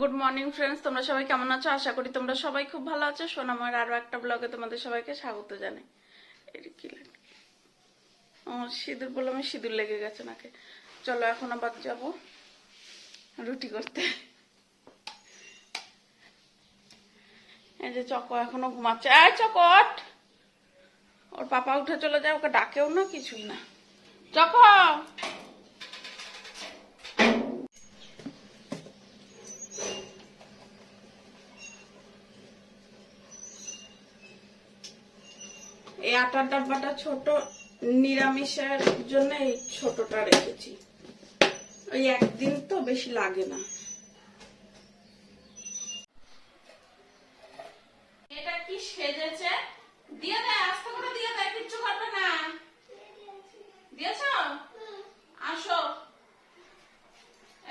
Good morning friends তোমরা সবাই কেমন আছো? আশা করি তোমরা সবাই খুব ভালো আছো। সোনামার আরও একটা ব্লগে তোমাদের সবাইকে স্বাগত জানাই। এটা কি লাগে? ও, সিঁদুর বললাম সিঁদুর লেগে গেছে নাকি। চলো, এখন আবার যাব রুটি করতে। এই যে চকো এখনও ঘুমাচ্ছে। এই চকট ওর পাপা উঠে চলে যায়, ওকে ডাকেও না কিছুই না। চকো! এই আটার ডাব্বাটা ছোট নিরামিষের জন্য এই ছোটটা রেখেছি। ওই একদিন তো বেশি লাগে না। এটা কি সেজেছে? দিয়ে দেয় আস্তে করে দিয়ে দেয় কিচ্ছু করবে না। দিয়েছ? আসো।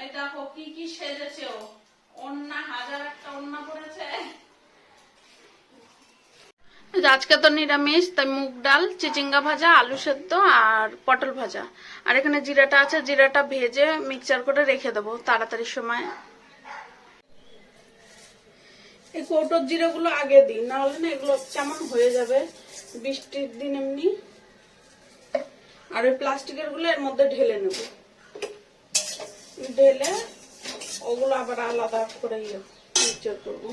এই দেখো, কি কি সেজেছে ও। অন্যা, হাজার একটা অন্যা পড়েছে। আজকে তো নিরামিষ, তাই মুগ ডাল, চিচিঙ্গা ভাজা, আলু সেদ্ধ আর পটল ভাজা। আর এখানে জিরাটা আছে, জিরাটা ভেজে মিক্সচার করে রেখে দেবো তাড়াতাড়ি সময়। এই কৌটোর জিরাগুলো আগে দিই না হলে না এগুলো কেমন হয়ে যাবে, বৃষ্টির দিন এমনি। আর ওই প্লাস্টিকেরগুলো এর মধ্যে ঢেলে নেব। ঢেলে ওগুলো আবার আলাদা করে ইয়ে মিক্সচার করব।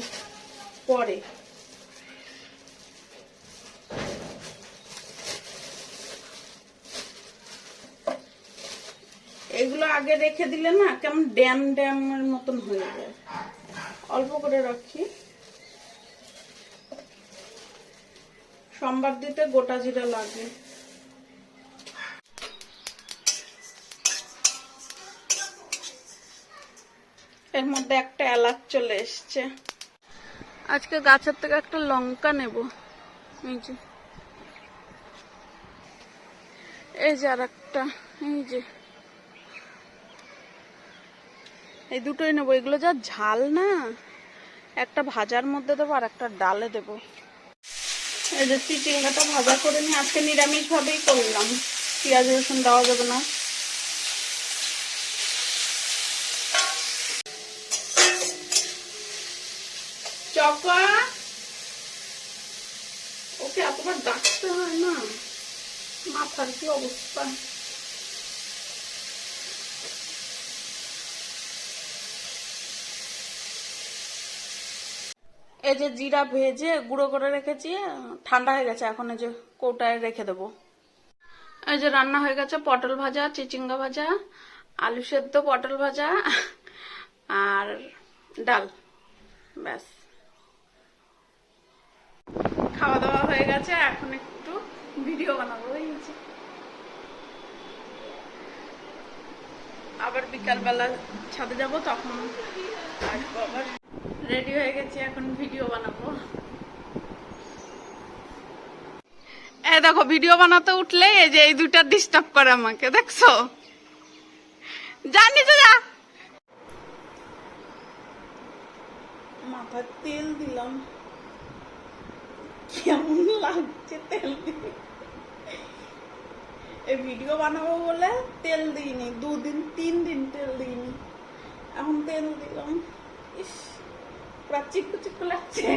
পরে। এগুলো আগে রেখে দিলে না কেমন ড্যাম ড্যামের মতন হয়ে যায়। অল্প করে রাখি। সোমবার দিতে গোটা জিরা লাগে। এর মধ্যে একটা এলাচ চলে এসছে। আজকে গাছের থেকে একটা লঙ্কা নেব। এই যে। এই যে আর একটা এই যে। এই দুটোই নেব। এগুলো যা ঝাল না, একটা ভাজার মধ্যে দেবো আর একটা ডালে দেবো। এই যে চিচিঙ্গাটা ভাজা করে নিয়ে আজকে নিরামিষ ভাবেই করলাম। পেঁয়াজ, রসুন দেওয়া যাবে না। ওকে এতবার ডাকতে হয় না। মাথার কি অবস্থা? এই যে জিরা ভেজে গুঁড়ো করে রেখেছি, ঠান্ডা হয়ে গেছে, এখন এই যে কৌটায় রেখে দেবো। এই যে রান্না হয়ে গেছে, পটল ভাজা, চিচিঙ্গা ভাজা, আলু সেদ্ধ, পটল ভাজা আর ডাল। ব্যাস। খাওয়া দাওয়া হয়ে গেছে, এখন একটু ভিডিও বানাবো। আবার বিকালবেলা ছাদে যাব, তখন আসব আবার। রেডি হয়ে গেছি, এখন ভিডিও বানাবো। এই দেখো ভিডিও বানাতে উঠলে এই যে এই দুইটা ডিস্টার্ব করে আমাকে, দেখছ? জানি তো যা! মাথায় তেল দিলাম। কেমন লাগছে তেল এই ভিডিও বানাবো বলে তেল দিইনি, দুদিন, তিন দিন তেল দিইনি। এখন তেল দিলাম। ইস। পুরা চিকু চিকু। লাগছে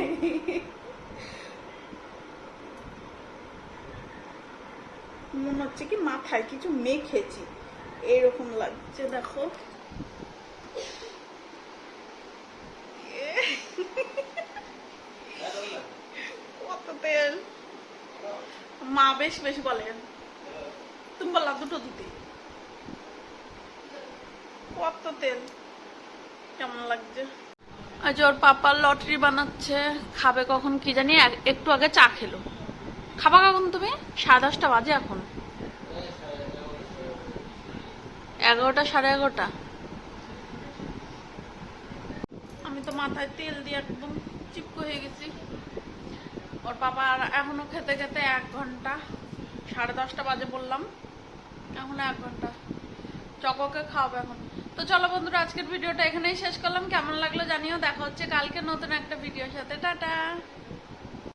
মনে হচ্ছে কি মাথায় কিছু মেখেছি। এইরকম লাগছে, দেখো। তেল। মা বেশ বেশ বলেন তুমি বললা দুটো দিতে কত তেল। কেমন লাগছে? আজ ওর পাপা লটারি বানাচ্ছে, খাবে কখন কি জানি একটু আগে চা খেলো। খাবা কখন তুমি? সাড়ে দশটা বাজে এখন। এগারোটা, সাড়ে এগারোটা। আমি তো মাথায় তেল দিয়ে একদম চিপকো হয়ে গেছি। ওর পাপা আর এখনও খেতে খেতে এক ঘণ্টা, সাড়ে দশটা বাজে বললাম। এখন এক ঘণ্টা। চককে খাওয়াবো এখন। তো চলো বন্ধুরা, আজকের ভিডিওটা এখানেই শেষ করলাম। কেমন লাগল জানিও। দেখা হচ্ছে কালকে নতুন একটা ভিডিওর সাথে। টাটা!